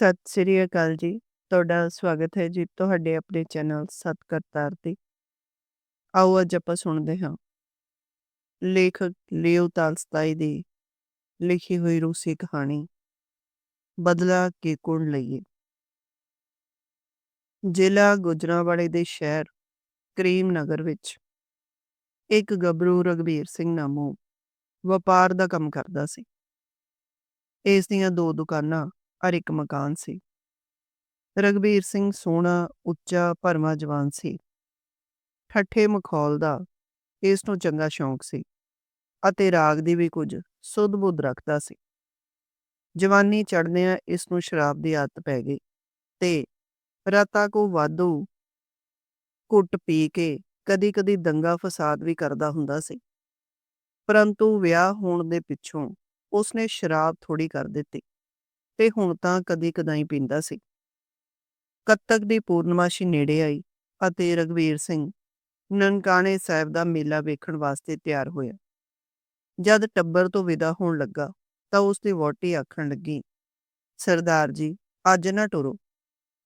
ਸਤਿ ਸ੍ਰੀ ਅਕਾਲ ਜੀ। ਤੁਹਾਡਾ ਸਵਾਗਤ ਹੈ ਜੀ ਤੁਹਾਡੇ ਆਪਣੇ ਚੈਨਲ ਸਤ ਕਰਤਾਰ ਤੇ। ਆਓ ਅੱਜ ਆਪਾਂ ਸੁਣਦੇ ਹਾਂ ਲੇਖਕ ਲਿਓ ਤਾਲਸਤਾਈ ਦੀ ਲਿਖੀ ਹੋਈ ਰੂਸੀ ਕਹਾਣੀ, ਬਦਲਾ ਕੇ ਕੁਣ ਲਈਏ। ਜ਼ਿਲ੍ਹਾ ਗੁਜਰਾਂਵਾਲੇ ਦੇ ਸ਼ਹਿਰ ਕਰੀਮ ਨਗਰ ਵਿੱਚ ਇੱਕ ਗੱਭਰੂ ਰਗਵੀਰ ਸਿੰਘ ਨਾਮੋਂ ਵਪਾਰ ਦਾ ਕੰਮ ਕਰਦਾ ਸੀ। ਇਸ ਦੀਆਂ ਦੋ ਦੁਕਾਨਾਂ ਔਰ ਇੱਕ ਮਕਾਨ ਸੀ। ਰਗਵੀਰ ਸਿੰਘ ਸੋਹਣਾ, ਉੱਚਾ, ਭਰਵਾਂ ਜਵਾਨ ਸੀ। ਠੱਠੇ ਮਖੌਲ ਦਾ ਇਸ ਨੂੰ ਚੰਗਾ ਸ਼ੌਂਕ ਸੀ ਅਤੇ ਰਾਗ ਦੀ ਵੀ ਕੁਝ ਸੁੱਧ-ਬੁੱਧ ਰੱਖਦਾ ਸੀ। ਜਵਾਨੀ ਚੜ੍ਹਦਿਆਂ ਇਸ ਨੂੰ ਸ਼ਰਾਬ ਦੀ ਆਦਤ ਪੈ ਗਈ ਤੇ ਰਾਤਾਂ ਕੋ ਵਾਧੂ ਘੁੱਟ ਪੀ ਕੇ ਕਦੀ-ਕਦੀ ਦੰਗਾ ਫਸਾਦ ਵੀ ਕਰਦਾ ਹੁੰਦਾ ਸੀ। ਪਰੰਤੂ ਵਿਆਹ ਹੋਣ ਦੇ ਪਿੱਛੋਂ ਉਸਨੇ ਸ਼ਰਾਬ ਥੋੜੀ ਕਰ ਦਿੱਤੀ ਤੇ ਹੁਣ ਤਾਂ ਕਦੇ ਕਦਾਈ ਪੀਂਦਾ ਸੀ। ਕੱਤਕ ਦੀ ਪੂਰਨਮਾਸ਼ੀ ਨੇੜੇ ਆਈ ਅਤੇ ਰਗਵੀਰ ਸਿੰਘ ਨਨਕਾਣੇ ਸਾਹਿਬ ਦਾ ਮੇਲਾ ਵੇਖਣ ਵਾਸਤੇ ਤਿਆਰ ਹੋਇਆ। ਜਦ ਟੱਬਰ ਤੋਂ ਵਿਦਾ ਹੋਣ ਲੱਗਾ ਤਾਂ ਉਸਦੀ ਵਹੁਟੀ ਆਖਣ ਲੱਗੀ, ਸਰਦਾਰ ਜੀ ਅੱਜ ਨਾ ਟੁਰੋ,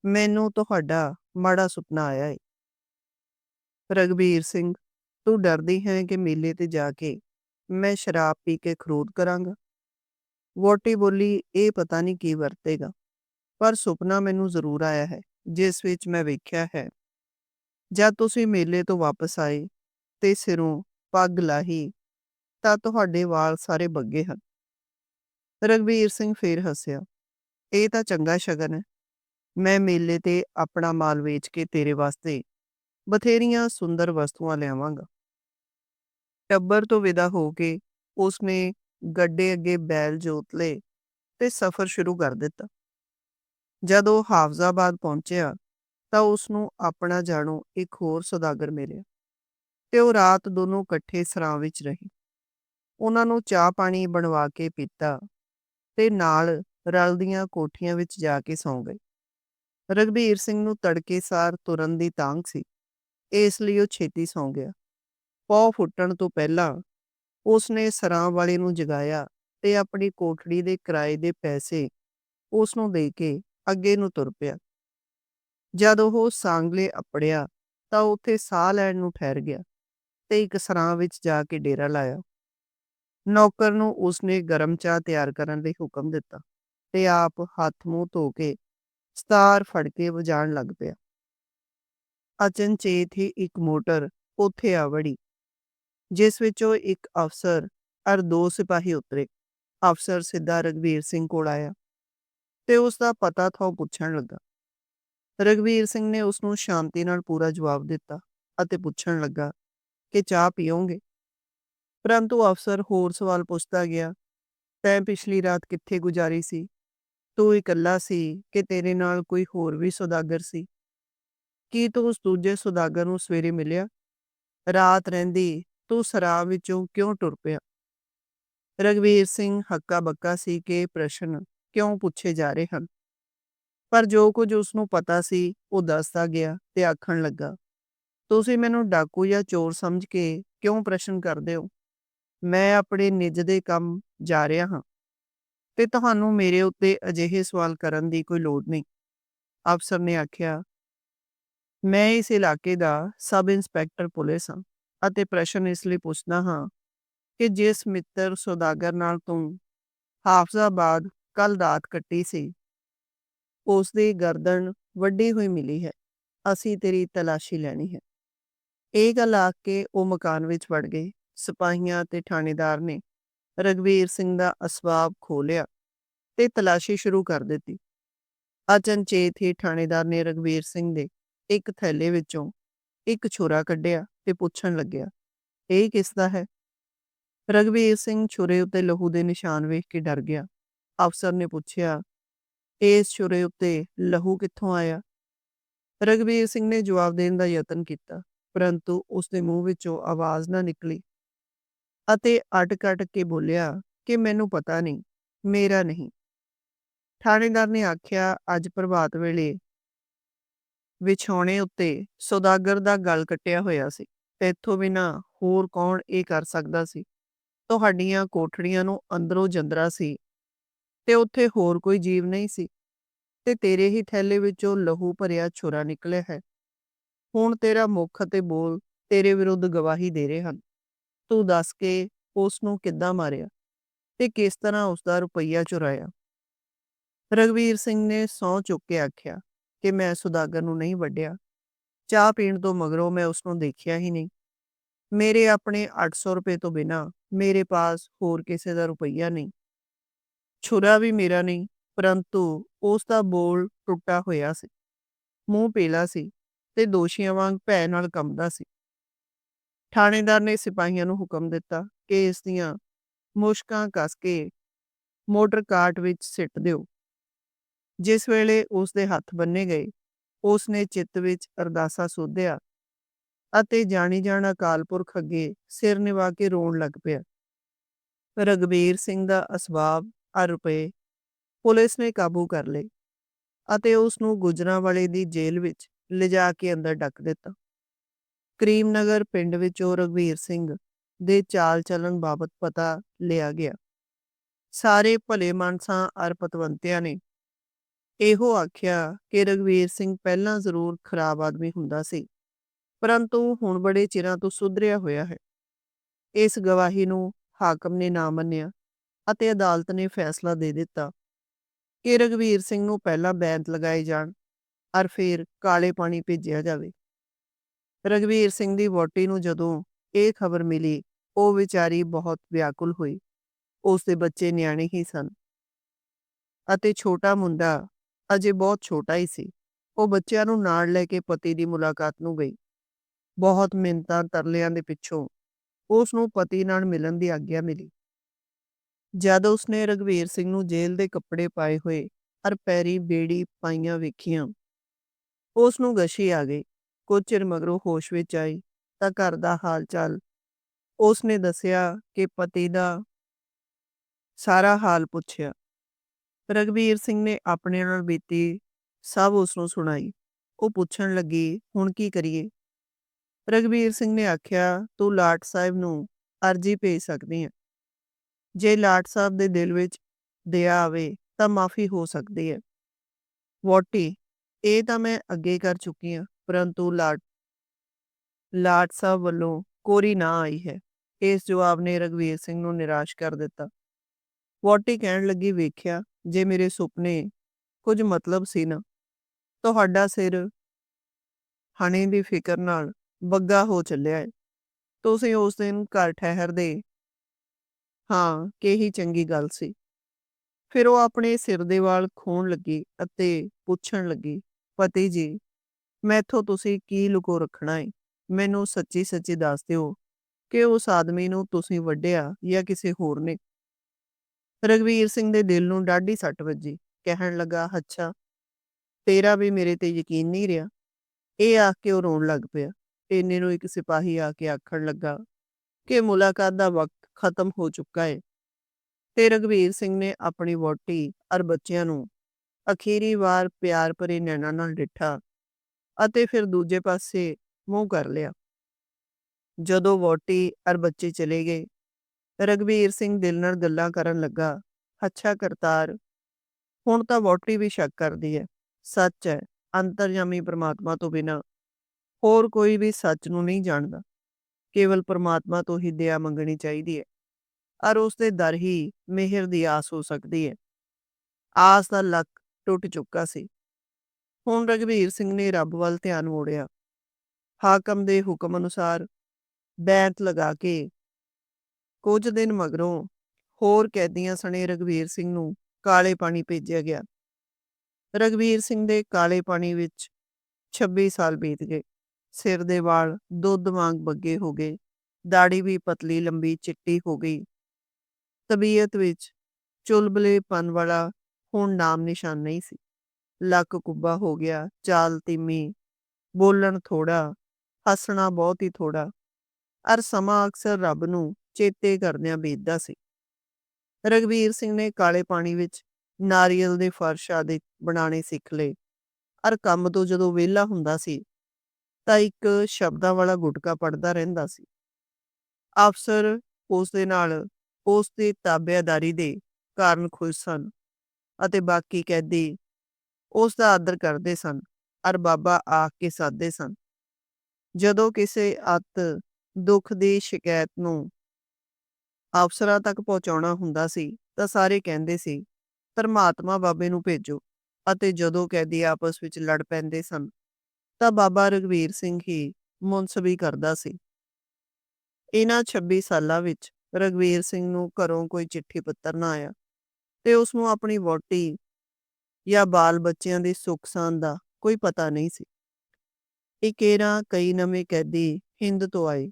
ਮੈਨੂੰ ਤੁਹਾਡਾ ਮਾੜਾ ਸੁਪਨਾ ਆਇਆ ਏ। ਰਗਵੀਰ ਸਿੰਘ ਤੂੰ ਡਰਦੀ ਹੈ ਕਿ ਮੇਲੇ ਤੇ ਜਾ ਕੇ ਮੈਂ ਸ਼ਰਾਬ ਪੀ ਕੇ ਖਰੋਧ ਕਰਾਂਗਾ। ਵੋਟੀ ਬੋਲੀ, ਇਹ ਪਤਾ ਨਹੀਂ ਕੀ ਵਰਤੇਗਾ, ਪਰ ਸੁਪਨਾ ਮੈਨੂੰ ਜ਼ਰੂਰ ਆਇਆ ਹੈ, ਜਿਸ ਵਿੱਚ ਮੈਂ ਵੇਖਿਆ ਹੈ। ਜਦ ਤੁਸੀਂ ਮੇਲੇ ਤੋਂ ਵਾਪਸ ਆਏ ਤੇ ਸਿਰੋਂ ਪੱਗ ਲਾਹੀ, ਤਾਂ ਤੁਹਾਡੇ ਵਾਲ ਸਾਰੇ ਬੱਗੇ ਹਨ। ਰਗਵੀਰ ਸਿੰਘ ਫੇਰ ਹੱਸਿਆ, ਇਹ ਤਾਂ ਚੰਗਾ ਸ਼ਗਨ ਹੈ। ਮੈਂ ਮੇਲੇ ਤੇ ਆਪਣਾ ਮਾਲ ਵੇਚ ਕੇ ਤੇਰੇ ਵਾਸਤੇ ਬਥੇਰੀਆਂ ਸੁੰਦਰ ਵਸਤੂਆਂ ਲਿਆਵਾਂਗਾ। ਟੱਬਰ ਤੋਂ ਵਿਦਾ ਹੋ ਕੇ ਉਸਨੇ ਗੱਡੇ ਅੱਗੇ ਬੈਲ ਜੋਤ ਲਏ ਤੇ ਸਫ਼ਰ ਸ਼ੁਰੂ ਕਰ ਦਿੱਤਾ। ਜਦ ਉਹ ਹਾਫਜ਼ਾਬਾਦ ਪਹੁੰਚਿਆ, ਤਾਂ ਉਸ ਨੂੰ ਆਪਣਾ ਜਾਣੋ, ਇੱਕ ਹੋਰ ਸੌਦਾਗਰ ਮਿਲਿਆ ਤੇ ਉਹ ਰਾਤ ਦੋਨੋਂ ਇਕੱਠੇ ਸਰਾਂ ਵਿੱਚ ਰਹੇ। ਉਹਨਾਂ ਨੂੰ ਚਾਹ ਪਾਣੀ ਬਣਵਾ ਕੇ ਪੀਤਾ ਤੇ ਨਾਲ ਰਲਦੀਆਂ ਕੋਠੀਆਂ ਵਿੱਚ ਜਾ ਕੇ ਸੌਂ ਗਏ। ਰਗਵੀਰ ਸਿੰਘ ਨੂੰ ਤੜਕੇ ਸਾਰ ਤੁਰਨ ਦੀ ਤਾਂਗ ਸੀ, ਇਸ ਲਈ ਉਹ ਛੇਤੀ ਸੌਂ ਗਿਆ। ਪੌ ਫੁੱਟਣ ਤੋਂ ਪਹਿਲਾਂ ਉਸਨੇ ਸਰਾਂ ਵਾਲੇ ਨੂੰ ਜਗਾਇਆ ਤੇ ਆਪਣੀ ਕੋਠੜੀ ਦੇ ਕਿਰਾਏ ਦੇ ਪੈਸੇ ਉਸ ਨੂੰ ਦੇ ਕੇ ਅੱਗੇ ਨੂੰ ਤੁਰ ਪਿਆ। ਜਦ ਉਹ ਸਾਂਗਲੇ ਅਪੜਿਆ ਤਾਂ ਉੱਥੇ ਸਾਹ ਲੈਣ ਨੂੰ ਠਹਿਰ ਗਿਆ ਤੇ ਇੱਕ ਸਰਾਂ ਵਿੱਚ ਜਾ ਕੇ ਡੇਰਾ ਲਾਇਆ। ਨੌਕਰ ਨੂੰ ਉਸਨੇ ਗਰਮ ਚਾਹ ਤਿਆਰ ਕਰਨ ਲਈ ਹੁਕਮ ਦਿੱਤਾ ਤੇ ਆਪ ਹੱਥ ਮੂੰਹ ਧੋ ਕੇ ਸਤਾਰ ਫੜ ਕੇ ਵਜਾਣ ਲੱਗ ਪਿਆ। ਅਚਨਚੇਤ ਹੀ ਇੱਕ ਮੋਟਰ ਉੱਥੇ ਆ ਵੜੀ। ਜਿਸ ਵਿੱਚੋਂ ਇੱਕ ਅਫਸਰ ਅਰ ਦੋ ਸਿਪਾਹੀ ਉਤਰੇ। ਅਫਸਰ ਸਿੱਧਾ ਰਗਵੀਰ ਸਿੰਘ ਕੋਲ ਆਇਆ ਤੇ ਉਸ ਦਾ ਪਤਾ ਥੋ ਪੁੱਛਣ ਲੱਗਾ। ਰਗਵੀਰ ਸਿੰਘ ਨੇ ਉਸ ਨੂੰ ਸ਼ਾਂਤੀ ਨਾਲ ਪੂਰਾ ਜਵਾਬ ਦਿੱਤਾ ਅਤੇ ਪੁੱਛਣ ਲੱਗਾ ਕਿ ਚਾਹ ਪੀਓਗੇ? ਪਰੰਤੂ ਅਫਸਰ ਹੋਰ ਸਵਾਲ ਪੁੱਛਦਾ ਗਿਆ, ਤੈਂ ਪਿਛਲੀ ਰਾਤ ਕਿੱਥੇ ਗੁਜ਼ਾਰੀ ਸੀ? ਤੂੰ ਇਕੱਲਾ ਸੀ ਕਿ ਤੇਰੇ ਨਾਲ ਕੋਈ ਹੋਰ ਵੀ ਸੌਦਾਗਰ ਸੀ? ਕੀ ਤੂੰ ਉਸ ਦੂਜੇ ਸੌਦਾਗਰ ਨੂੰ ਸਵੇਰੇ ਮਿਲਿਆ? ਰਾਤ ਰਹਿੰਦੀ ਤੂੰ ਸ਼ਰਾਬ ਵਿੱਚੋਂ ਕਿਉਂ ਟੁਰ ਪਿਆ? ਰਗਵੀਰ ਸਿੰਘ ਹੱਕਾ ਬੱਕਾ ਸੀ ਕਿ ਪ੍ਰਸ਼ਨ ਕਿਉਂ ਪੁੱਛੇ ਜਾ ਰਹੇ ਹਨ? ਪਰ ਜੋ ਕੁਝ ਉਸ ਨੂੰ ਪਤਾ ਸੀ, ਉਹ ਦੱਸਦਾ ਗਿਆ ਤੇ ਆਖਣ ਲੱਗਾ, ਤੁਸੀਂ ਮੈਨੂੰ ਡਾਕੂ ਜਾਂ ਚੋਰ ਸਮਝ ਕੇ ਕਿਉਂ ਪ੍ਰਸ਼ਨ ਕਰਦੇ ਹੋ? ਮੈਂ ਆਪਣੇ ਨਿੱਜ ਦੇ ਕੰਮ ਜਾ ਰਿਹਾ ਹਾਂ ਤੇ ਤੁਹਾਨੂੰ ਮੇਰੇ ਉੱਤੇ ਅਜਿਹੇ ਸਵਾਲ ਕਰਨ ਦੀ ਕੋਈ ਲੋੜ ਨਹੀਂ। ਅਫਸਰ ਨੇ ਆਖਿਆ, ਮੈਂ ਇਸ ਇਲਾਕੇ ਦਾ ਸਬ ਇੰਸਪੈਕਟਰ ਪੁਲਿਸ ਹਾਂ। ਅਤੇ ਪ੍ਰਸ਼ਨ ਇਸ ਲਈ ਪੁੱਛਦਾ ਹਾਂ ਕਿ ਜਿਸ ਮਿੱਤਰ ਸੌਦਾਗਰ ਨਾਲ ਤੂੰ ਹਾਫਜ਼ਾਬਾਦ ਕੱਲ ਰਾਤ ਕੱਟੀ ਸੀ ਉਸ ਦੀ ਗਰਦਨ ਵੱਡੀ ਹੋਈ ਮਿਲੀ ਹੈ, ਅਸੀਂ ਤੇਰੀ ਤਲਾਸ਼ੀ ਲੈਣੀ ਹੈ। ਇਹ ਗੱਲ ਆਖ ਕੇ ਉਹ ਮਕਾਨ ਵਿੱਚ ਵੜ ਗਏ। ਸਿਪਾਹੀਆਂ ਤੇ ਥਾਣੇਦਾਰ ਨੇ ਰਗਵੀਰ ਸਿੰਘ ਦਾ ਅਸਬਾਬ ਖੋਲਿਆ ਤੇ ਤਲਾਸ਼ੀ ਸ਼ੁਰੂ ਕਰ ਦਿੱਤੀ। ਅਚਨਚੇਤ ਹੀ ਥਾਣੇਦਾਰ ਨੇ ਰਗਵੀਰ ਸਿੰਘ ਦੇ ਇੱਕ ਥੈਲੇ ਵਿੱਚੋਂ ਇੱਕ ਛੁਰਾ ਕੱਢਿਆ ਤੇ ਪੁੱਛਣ ਲੱਗਿਆ, ਇਹ ਕਿਸ ਦਾ ਹੈ? ਰਗਵੀਰ ਸਿੰਘ ਛੁਰੇ ਉੱਤੇ ਲਹੂ ਦੇ ਨਿਸ਼ਾਨ ਵੇਖ ਕੇ ਡਰ ਗਿਆ। ਅਫਸਰ ਨੇ ਪੁੱਛਿਆ, ਇਸ ਛੁਰੇ ਉੱਤੇ ਲਹੂ ਕਿੱਥੋਂ ਆਇਆ? ਰਗਵੀਰ ਸਿੰਘ ਨੇ ਜਵਾਬ ਦੇਣ ਦਾ ਯਤਨ ਕੀਤਾ, ਪਰੰਤੂ ਉਸ ਦੇ ਮੂੰਹ ਵਿੱਚੋਂ ਆਵਾਜ਼ ਨਾ ਨਿਕਲੀ ਅਤੇ ਅਟਕ-ਅਟਕ ਕੇ ਬੋਲਿਆ ਕਿ, ਮੈਨੂੰ ਪਤਾ ਨਹੀਂ, ਮੇਰਾ ਨਹੀਂ। ਥਾਣੇਦਾਰ ਨੇ ਆਖਿਆ, ਅੱਜ ਪ੍ਰਭਾਤ ਵੇਲੇ ਵਿਛਾਉਣੇ ਉੱਤੇ ਸੌਦਾਗਰ ਦਾ ਗਲ ਕੱਟਿਆ ਹੋਇਆ ਸੀ। ਇੱਥੋਂ ਬਿਨਾ ਹੋਰ ਕੌਣ ਇਹ ਕਰ ਸਕਦਾ ਸੀ? ਤੁਹਾਡੀਆਂ ਕੋਠੜੀਆਂ ਨੂੰ ਅੰਦਰੋਂ ਜੰਦਰਾ ਸੀ ਤੇ ਉੱਥੇ ਹੋਰ ਕੋਈ ਜੀਵ ਨਹੀਂ ਸੀ। ਤੇ ਤੇਰੇ ਹੀ ਥੈਲੇ ਵਿੱਚੋਂ ਲਹੂ ਭਰਿਆ ਛੁਰਾ ਨਿਕਲਿਆ ਹੈ। ਹੁਣ ਤੇਰਾ ਮੁੱਖ ਅਤੇ ਬੋਲ ਤੇਰੇ ਵਿਰੁੱਧ ਗਵਾਹੀ ਦੇ ਰਹੇ ਹਨ। ਤੂੰ ਦੱਸ ਕੇ ਉਸ ਨੂੰ ਕਿੱਦਾਂ ਮਾਰਿਆ ਤੇ ਕਿਸ ਤਰ੍ਹਾਂ ਉਸ ਦਾ ਰੁਪਈਆ ਚੁਰਾਇਆ? ਰਗਵੀਰ ਸਿੰਘ ਨੇ ਸਹੁੰ ਚੁੱਕ ਕੇ ਆਖਿਆ ਕਿ ਮੈਂ ਸੁਦਾਗਰ ਨੂੰ ਨਹੀਂ ਵੱਢਿਆ। ਚਾਹ ਪੀਣ ਤੋਂ ਮਗਰੋਂ ਮੈਂ ਉਸ ਨੂੰ ਦੇਖਿਆ ਹੀ ਨਹੀਂ। ਮੇਰੇ ਆਪਣੇ 800 ਰੁਪਏ ਤੋਂ ਬਿਨਾ ਮੇਰੇ ਪਾਸ ਹੋਰ ਕਿਸੇ ਦਾ ਰੁਪਈਆ ਨਹੀਂ। ਛੁਰਾ ਵੀ ਮੇਰਾ ਨਹੀਂ, ਪਰੰਤੂ ਉਸ ਦਾ ਬੋਲ ਟੁੱਟਾ ਹੋਇਆ ਸੀ। ਮੂੰਹ ਪੀਲਾ ਸੀ ਤੇ ਦੋਸ਼ੀਆਂ ਵਾਂਗ ਭੈ ਨਾਲ ਕੰਬਦਾ ਸੀ। ਥਾਣੇਦਾਰ ਨੇ ਸਿਪਾਹੀਆਂ ਨੂੰ ਹੁਕਮ ਦਿੱਤਾ ਕਿ ਇਸ ਦੀਆਂ ਮੁਸ਼ਕਾਂ ਕੱਸ ਕੇ ਮੋਟਰ ਕਾਰਟ ਵਿੱਚ ਸਿੱਟ ਦਿਓ। ਜਿਸ ਵੇਲੇ ਉਸ ਦੇ ਹੱਥ ਬੰਨੇ ਗਏ ਉਸ ਨੇ ਚਿੱਤ ਵਿੱਚ ਅਰਦਾਸਾ ਸੋਧਿਆ ਅਤੇ ਜਾਣੀ ਜਾਣ ਅਕਾਲ ਪੁਰਖ ਅੱਗੇ ਸਿਰ ਨਿਵਾ ਕੇ ਰੋਣ ਲੱਗ ਪਿਆ। ਰਗਵੀਰ ਸਿੰਘ ਦਾ ਅਸਬਾਬ ਅਰ ਰੁਪਏ ਪੁਲਿਸ ਨੇ ਕਾਬੂ ਕਰ ਲਏ ਅਤੇ ਉਸ ਨੂੰ ਗੁਜਰਾਂਵਾਲੇ ਦੀ ਜੇਲ੍ਹ ਵਿੱਚ ਲਿਜਾ ਕੇ ਅੰਦਰ ਡੱਕ ਦਿੱਤਾ। ਕਰੀਮ ਨਗਰ ਪਿੰਡ ਵਿੱਚੋਂ ਰਗਵੀਰ ਸਿੰਘ ਦੇ ਚਾਲ ਚੱਲਣ ਬਾਬਤ ਪਤਾ ਲਿਆ ਗਿਆ। ਸਾਰੇ ਭਲੇ ਮਾਨਸਾਂ ਅਰ ਪਤਵੰਤਿਆਂ ਨੇ ਇਹੋ ਆਖਿਆ ਕਿ ਰਗਵੀਰ ਸਿੰਘ ਪਹਿਲਾਂ ਜ਼ਰੂਰ ਖਰਾਬ ਆਦਮੀ ਹੁੰਦਾ ਸੀ, ਪਰੰਤੂ ਹੁਣ ਬੜੇ ਚਿਰਾਂ ਤੋਂ ਸੁਧਰਿਆ ਹੋਇਆ ਹੈ। ਇਸ ਗਵਾਹੀ ਨੂੰ ਹਾਕਮ ਨੇ ਨਾ ਮੰਨਿਆ ਅਤੇ ਅਦਾਲਤ ਨੇ ਫੈਸਲਾ ਦੇ ਦਿੱਤਾ ਕਿ ਰਗਵੀਰ ਸਿੰਘ ਨੂੰ ਪਹਿਲਾਂ ਬੈਂਤ ਲਗਾਏ ਜਾਣ ਅਰ ਫਿਰ ਕਾਲੇ ਪਾਣੀ ਭੇਜਿਆ ਜਾਵੇ। ਰਗਵੀਰ ਸਿੰਘ ਦੀ ਵੋਟੀ ਨੂੰ ਜਦੋਂ ਇਹ ਖਬਰ ਮਿਲੀ, ਉਹ ਵਿਚਾਰੀ ਬਹੁਤ ਵਿਆਕੁਲ ਹੋਈ। ਉਸ ਦੇ ਬੱਚੇ ਨਿਆਣੇ ਹੀ ਸਨ ਅਤੇ ਛੋਟਾ ਮੁੰਡਾ ਅਜੇ ਬਹੁਤ ਛੋਟਾ ਹੀ ਸੀ। ਉਹ ਬੱਚਿਆਂ ਨੂੰ ਨਾਲ ਲੈ ਕੇ ਪਤੀ ਦੀ ਮੁਲਾਕਾਤ ਨੂੰ ਗਈ। ਬਹੁਤ ਮਿੰਤਾਂ ਤਰਲਿਆਂ ਦੇ ਪਿੱਛੋਂ ਉਸ ਨੂੰ ਪਤੀ ਨਾਲ ਮਿਲਣ ਦੀ ਆਗਿਆ ਮਿਲੀ। ਜਦ ਉਸਨੇ ਰਗਵੀਰ ਸਿੰਘ ਨੂੰ ਜੇਲ੍ਹ ਦੇ ਕੱਪੜੇ ਪਾਏ ਹੋਏ ਹਰ ਪੈਰੀ, ਬੇੜੀ ਪਾਈਆਂ ਵੇਖੀਆਂ, ਉਸ ਨੂੰ ਗਸ਼ੀ ਆ ਗਈ। ਕੁਝ ਚਿਰ ਮਗਰੋਂ ਹੋਸ਼ ਵਿੱਚ ਆਈ ਤਾਂ ਘਰ ਦਾ ਹਾਲ ਚਾਲ ਉਸ ਨੇ ਦੱਸਿਆ ਕਿ ਪਤੀ ਦਾ ਸਾਰਾ ਹਾਲ ਪੁੱਛਿਆ। ਰਗਵੀਰ ਸਿੰਘ ਨੇ ਆਪਣੇ ਨਾਲ ਬੀਤੀ ਸਭ ਉਸ ਨੂੰ ਸੁਣਾਈ। ਉਹ ਪੁੱਛਣ ਲੱਗੀ, ਹੁਣ ਕੀ ਕਰੀਏ? ਰਗਵੀਰ ਸਿੰਘ ਨੇ ਆਖਿਆ, ਤੂੰ ਲਾਟ ਸਾਹਿਬ ਨੂੰ ਅਰਜੀ ਭੇਜ ਸਕਦੀ ਹੈ। ਜੇ ਲਾਟ ਸਾਹਿਬ ਦੇ ਦਿਲ ਵਿੱਚ ਦਇਆ ਆਵੇ, ਤਾਂ ਮਾਫੀ ਹੋ ਸਕਦੀ ਹੈ। ਵੋਟੀ ਇਹ ਤਾਂ ਮੈਂ ਅੱਗੇ ਕਰ ਚੁੱਕੀ ਹਾਂ, ਪਰੰਤੂ ਲਾਟ ਲਾਟ ਸਾਹਿਬ ਵੱਲੋਂ ਕੋਰੀ ਨਾ ਆਈ ਹੈ। ਇਸ ਜਵਾਬ ਨੇ ਰਗਵੀਰ ਸਿੰਘ ਨੂੰ ਨਿਰਾਸ਼ ਕਰ ਦਿੱਤਾ। ਵੋਟੀ ਕਹਿਣ ਲੱਗੀ, ਵੇਖਿਆ ਜੇ ਮੇਰੇ ਸੁਪਨੇ ਕੁਝ ਮਤਲਬ ਸੀ ਨਾ, ਤੁਹਾਡਾ ਸਿਰ ਹਣੇ ਦੀ ਫਿਕਰ ਨਾਲ ਬੱਗਾ ਹੋ ਚੱਲਿਆ ਹੈ ਤੁਸੀਂ ਉਸ ਦਿਨ ਘਰ ਠਹਿਰਦੇ ਹਾਂ ਕਿ ਹੀ ਚੰਗੀ ਗੱਲ ਸੀ। ਫਿਰ ਉਹ ਆਪਣੇ ਸਿਰ ਦੇ ਵਾਲ ਖੋਣ ਲੱਗੀ ਅਤੇ ਪੁੱਛਣ ਲੱਗੀ, ਪਤੀ ਜੀ, ਮੈਥੋਂ ਤੁਸੀਂ ਕੀ ਲੁਕੋ ਰੱਖਣਾ ਹੈ ਮੈਨੂੰ ਸੱਚੀ ਸੱਚੀ ਦੱਸ ਦਿਓ ਕਿ ਉਸ ਆਦਮੀ ਨੂੰ ਤੁਸੀਂ ਵੱਢਿਆ ਜਾਂ ਕਿਸੇ ਹੋਰ ਨੇ ਰਗਵੀਰ ਸਿੰਘ ਦੇ ਦਿਲ ਨੂੰ ਡਾਢੀ ਸੱਟ ਵੱਜੀ। ਕਹਿਣ ਲੱਗਾ, ਅੱਛਾ, ਤੇਰਾ ਵੀ ਮੇਰੇ ਤੇ ਯਕੀਨ ਨਹੀਂ ਰਿਹਾ। ਇਹ ਆਖ ਕੇ ਉਹ ਰੋਣ ਲੱਗ ਪਿਆ। ਇੰਨੇ ਨੂੰ ਇੱਕ ਸਿਪਾਹੀ ਆ ਕੇ ਆਖਣ ਲੱਗਾ ਕਿ ਮੁਲਾਕਾਤ ਦਾ ਵਕਤ ਖਤਮ ਹੋ ਚੁੱਕਾ ਹੈ ਤੇ ਰਘਵੀਰ ਸਿੰਘ ਨੇ ਆਪਣੀ ਵੋਟੀ ਅਰ ਬੱਚਿਆਂ ਨੂੰ ਅਖੀਰੀ ਵਾਰ ਪਿਆਰ ਭਰੇ ਨੈਣਾਂ ਨਾਲ ਡਿੱਠਾ ਅਤੇ ਫਿਰ ਦੂਜੇ ਪਾਸੇ ਮੂੰਹ ਕਰ ਲਿਆ। ਜਦੋਂ ਵੋਟੀ ਅਰ ਬੱਚੇ ਚਲੇ ਗਏ ਰਗਵੀਰ ਸਿੰਘ ਦਿਲ ਨਾਲ ਗੱਲਾਂ ਕਰਨ ਲੱਗਾ, ਅੱਛਾ ਕਰਤਾਰ, ਹੁਣ ਤਾਂ ਵੋਟੀ ਵੀ ਸ਼ੱਕ ਕਰਦੀ ਹੈ ਸੱਚ ਹੈ ਅੰਤਰਜਾਮੀ ਪ੍ਰਮਾਤਮਾ ਤੋਂ ਬਿਨਾ ਹੋਰ ਕੋਈ ਵੀ ਸੱਚ ਨੂੰ ਨਹੀਂ ਜਾਣਦਾ। ਕੇਵਲ ਪ੍ਰਮਾਤਮਾ ਤੋਂ ਹੀ ਦਇਆ ਮੰਗਣੀ ਚਾਹੀਦੀ ਹੈ ਔਰ ਉਸ ਦੇ ਦਰ ਹੀ ਮਿਹਰ ਦੀ ਆਸ ਹੋ ਸਕਦੀ ਹੈ ਆਸ ਦਾ ਲੱਕ ਟੁੱਟ ਚੁੱਕਾ ਸੀ। ਹੁਣ ਰਗਵੀਰ ਸਿੰਘ ਨੇ ਰੱਬ ਵੱਲ ਧਿਆਨ ਮੋੜਿਆ। ਹਾਕਮ ਦੇ ਹੁਕਮ ਅਨੁਸਾਰ ਬੈਂਤ ਲਗਾ ਕੇ ਕੁਝ ਦਿਨ ਮਗਰੋਂ ਹੋਰ ਕੈਦੀਆਂ ਸਣੇ ਰਗਵੀਰ ਸਿੰਘ ਨੂੰ ਕਾਲੇ ਪਾਣੀ ਭੇਜਿਆ ਗਿਆ। ਰਗਵੀਰ ਸਿੰਘ ਦੇ ਕਾਲੇ ਪਾਣੀ ਵਿੱਚ 26 ਸਾਲ ਬੀਤ ਗਏ। ਸਿਰ ਦੇ ਵਾਲ ਦੁੱਧ ਵਾਂਗ ਬੱਗੇ ਹੋ ਗਏ। ਦਾੜੀ ਵੀ ਪਤਲੀ, ਲੰਬੀ, ਚਿੱਟੀ ਹੋ ਗਈ। ਤਬੀਅਤ ਵਿੱਚ ਚੁਲਬਲੇਪਨ ਵਾਲਾ ਹੁਣ ਨਾਮ ਨਿਸ਼ਾਨ ਨਹੀਂ ਸੀ। ਲੱਕ ਕੁੱਬਾ ਹੋ ਗਿਆ, ਚਾਲ ਤੀਮੀ, ਬੋਲਣ ਥੋੜਾ ਹੱਸਣਾ ਬਹੁਤ ਹੀ ਥੋੜਾ ਅਰ ਸਮਾਂ ਅਕਸਰ ਰੱਬ ਨੂੰ ਚੇਤੇ ਕਰਦਿਆਂ ਬੀਤਦਾ ਸੀ। ਰਗਵੀਰ ਸਿੰਘ ਨੇ ਕਾਲੇ ਪਾਣੀ ਵਿੱਚ ਨਾਰੀਅਲ ਦੇ ਫਰਸ਼ ਆਦਿ ਬਣਾਉਣੇ ਸਿੱਖ ਲਏ। ਅਰ ਕੰਮ ਤੋਂ ਜਦੋਂ ਵਿਹਲਾ ਹੁੰਦਾ ਸੀ, ਤਾਂ ਇੱਕ ਸ਼ਬਦਾਂ ਵਾਲਾ ਗੁਟਕਾ ਪੜਦਾ ਰਹਿੰਦਾ ਸੀ। ਅਫਸਰ ਉਸ ਦੇ ਨਾਲ ਉਸ ਦੀ ਤਾਬੇਦਾਰੀ ਦੇ ਕਾਰਨ ਖੁਸ਼ ਸਨ ਅਤੇ ਬਾਕੀ ਕੈਦੀ ਉਸ ਦਾ ਆਦਰ ਕਰਦੇ ਸਨ ਅਰ ਬਾਬਾ ਆਖ ਕੇ ਸਾਦੇ ਸਨ। ਜਦੋਂ ਕਿਸੇ ਅੱਤ ਦੁੱਖ ਦੀ ਸ਼ਿਕਾਇਤ ਨੂੰ ਅਫਸਰਾਂ ਤੱਕ ਪਹੁੰਚਾਉਣਾ ਹੁੰਦਾ ਸੀ, ਤਾਂ ਸਾਰੇ ਕਹਿੰਦੇ ਸੀ ਧਰਮਾਤਮਾ ਬਾਬੇ ਨੂੰ ਭੇਜੋ, ਅਤੇ ਜਦੋਂ ਕੈਦੀ ਆਪਸ ਵਿੱਚ ਲੜ ਪੈਂਦੇ ਸਨ, ਤਾਂ ਬਾਬਾ ਰਗਵੀਰ ਸਿੰਘ ਹੀ ਮੁਨਸਬੀ ਕਰਦਾ ਸੀ। ਇਹਨਾਂ 26 ਸਾਲਾਂ ਵਿੱਚ ਰਗਵੀਰ ਸਿੰਘ ਨੂੰ ਘਰੋਂ ਕੋਈ ਚਿੱਠੀ ਪੱਤਰ ਨਾ ਆਇਆ, ਤੇ ਉਸ ਨੂੰ ਆਪਣੀ ਵੋਟੀ ਜਾਂ ਬਾਲ ਬੱਚਿਆਂ ਦੇ ਸੁੱਖ ਸਾਂਦ ਦਾ ਕੋਈ ਪਤਾ ਨਹੀਂ ਸੀ। ਇਕੇਰਾ ਕਈ ਨਵੇਂ ਕੈਦੀ ਹਿੰਦ ਤੋਂ ਆਏ